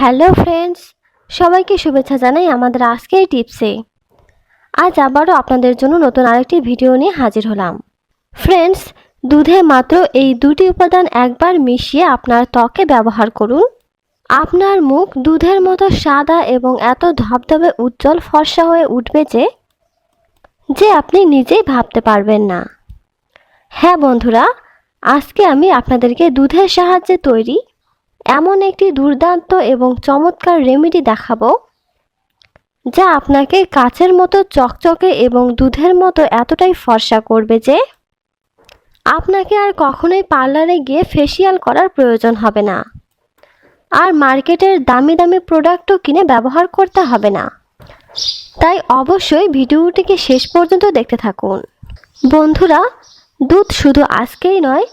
Hello friends, সবাইকে শুভেচ্ছা জানাই আমাদের আজকের টিপসে। আজ আবারও আপনাদের জন্য নতুন আরেকটি ভিডিও নিয়ে হাজির হলাম। ফ্রেন্ডস, দুধে মাত্র এই দুটি উপাদান একবার মিশিয়ে আপনার ত্বকে ব্যবহার করুন। আপনার মুখ দুধের মতো সাদা এবং এত ধবধবে উজ্জ্বল ফর্সা হয়ে উঠবে যে যে আপনি নিজেই ভাবতে পারবেন না। হ্যাঁ বন্ধুরা, আজকে আমি আপনাদেরকে দুধের সাহায্যে তৈরি এমন একটি দুর্দান্ত এবং চমৎকার রেমেডি দেখাবো, যা আপনাকে কাচের মতো চকচকে এবং দুধের মতো এতটাই ফর্সা করবে যে আপনাকে আর কখনোই পার্লারে গিয়ে ফেসিয়াল করার প্রয়োজন হবে না। আর মার্কেটের দামি দামি প্রোডাক্টও কিনে ব্যবহার করতে হবে না। তাই অবশ্যই ভিডিওটিকে শেষ পর্যন্ত দেখতে থাকুন। বন্ধুরা, দুধ শুধু আজকেই নয়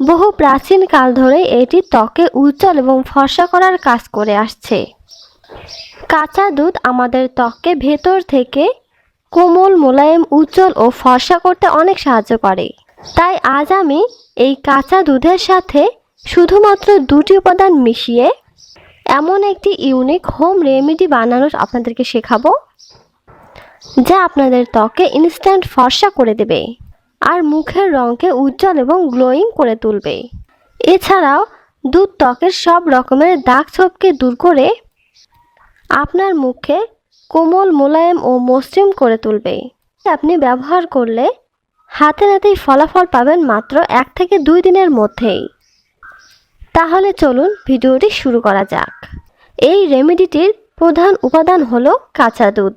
বহু প্রাচীন কাল ধরে এটি ত্বকে উজ্জ্বল এবং ফর্সা করার কাজ করে আসছে। কাঁচা দুধ আমাদের ত্বককে ভেতর থেকে কোমল, মোলায়েম, উজ্জ্বল ও ফর্সা করতে অনেক সাহায্য করে। তাই আজ আমি এই কাঁচা দুধের সাথে শুধুমাত্র দুটি উপাদান মিশিয়ে এমন একটি ইউনিক হোম রেমেডি বানানোর আপনাদেরকে শেখাবো, যা আপনাদের ত্বকে ইনস্ট্যান্ট ফর্সা করে দেবে। আর মুখের রঙকে উজ্জ্বল এবং গ্লোয়িং করে তুলবে। এছাড়াও দুধ ত্বকের সব রকমের দাগ ছোপকে দূর করে আপনার মুখে কোমল মোলায়েম ও মসৃণ করে তুলবে। আপনি ব্যবহার করলে হাতে নাতেই ফলাফল পাবেন মাত্র এক থেকে দুই দিনের মধ্যেই। তাহলে চলুন ভিডিওটি শুরু করা যাক। এই রেমেডিটির প্রধান উপাদান হলো কাঁচা দুধ।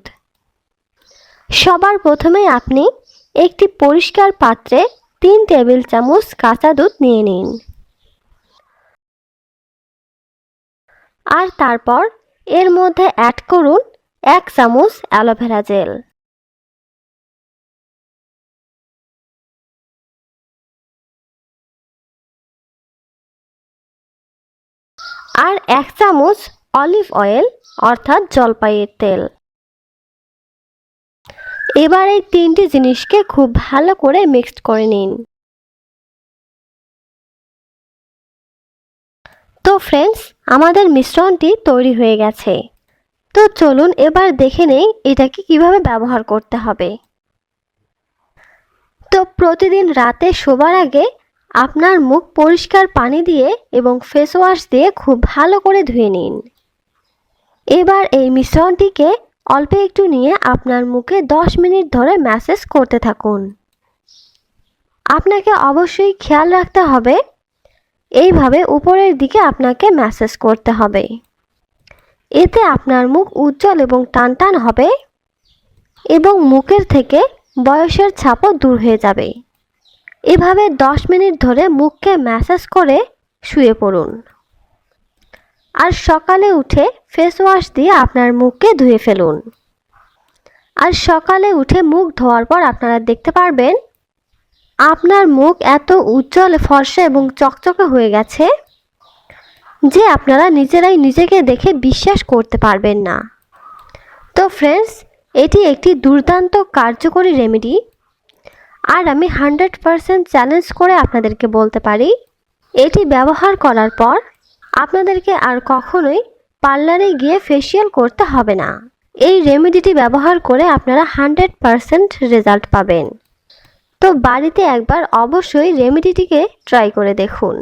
সবার প্রথমেই আপনি একটি পরিষ্কার পাত্রে তিন টেবিল চামচ কাঁচা দুধ নিয়ে নিন। আর তারপর এর মধ্যে অ্যাড করুন এক চামচ অ্যালোভেরা জেল। আর এক চামচ অলিভ অয়েল, অর্থাৎ জলপাইয়ের তেল। এবার এই তিনটি জিনিসকে খুব ভালো করে মিক্সড করে নিন। তো ফ্রেন্ডস, আমাদের মিশ্রণটি তৈরি হয়ে গেছে। তো চলুন এবার দেখে নেই এটাকে কীভাবে ব্যবহার করতে হবে। তো প্রতিদিন রাতে শোবার আগে আপনার মুখ পরিষ্কার পানি দিয়ে এবং ফেস ওয়াশ দিয়ে খুব ভালো করে ধুয়ে নিন। এবার এই মিশ্রণটিকে অল্প একটু নিয়ে আপনার মুখে 10 মিনিট ধরে ম্যাসেজ করতে থাকুন। আপনাকে অবশ্যই খেয়াল রাখতে হবে, এইভাবে উপরের দিকে আপনাকে ম্যাসেজ করতে হবে। এতে আপনার মুখ উজ্জ্বল এবং টানটান হবে এবং মুখের থেকে বয়সের ছাপও দূর হয়ে যাবে। এভাবে 10 মিনিট ধরে মুখকে ম্যাসেজ করে শুয়ে পড়ুন। আর সকালে উঠে ফেস ওয়াশ দিয়ে আপনার মুখকে ধুয়ে ফেলুন। আর সকালে উঠে মুখ ধোয়ার পর আপনারা দেখতে পারবেন, আপনার মুখ এত উজ্জ্বল, ফর্সা এবং চকচকে হয়ে গেছে যে আপনারা নিজেরাই নিজেকে দেখে বিশ্বাস করতে পারবেন না। তো ফ্রেন্ডস এটি একটি দুর্দান্ত কার্যকরী রেমেডি আর আমি হান্ড্রেড পারসেন্ট চ্যালেঞ্জ করে আপনাদেরকে বলতে পারি, এটি ব্যবহার করার পর আপনাদেরকে আর কখনোই পার্লারে গিয়ে ফেসিয়াল করতে হবে না। এই রেমেডিটি ব্যবহার করে আপনারা হান্ড্রেড পারসেন্ট রেজাল্ট পাবেন। তো বাড়িতে একবার অবশ্যই রেমেডিটিকে ট্রাই করে দেখুন।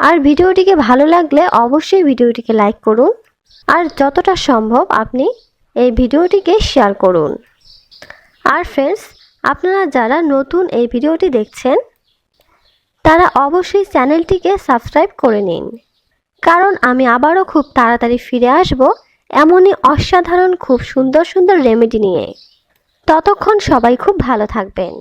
আর ভিডিওটিকে ভালো লাগলে অবশ্যই ভিডিওটিকে লাইক করুন। আর যতটা সম্ভব আপনি এই ভিডিওটিকে শেয়ার করুন। আর ফ্রেন্ডস আপনারা যারা নতুন এই ভিডিওটি দেখছেন, তারা অবশ্যই চ্যানেলটিকে সাবস্ক্রাইব করে নিন। কারণ আমি আবারও খুব তাড়াতাড়ি ফিরে আসব এমনই অসাধারণ, খুব সুন্দর সুন্দর রেমেডি নিয়ে। ততক্ষণ সবাই খুব ভালো থাকবেন।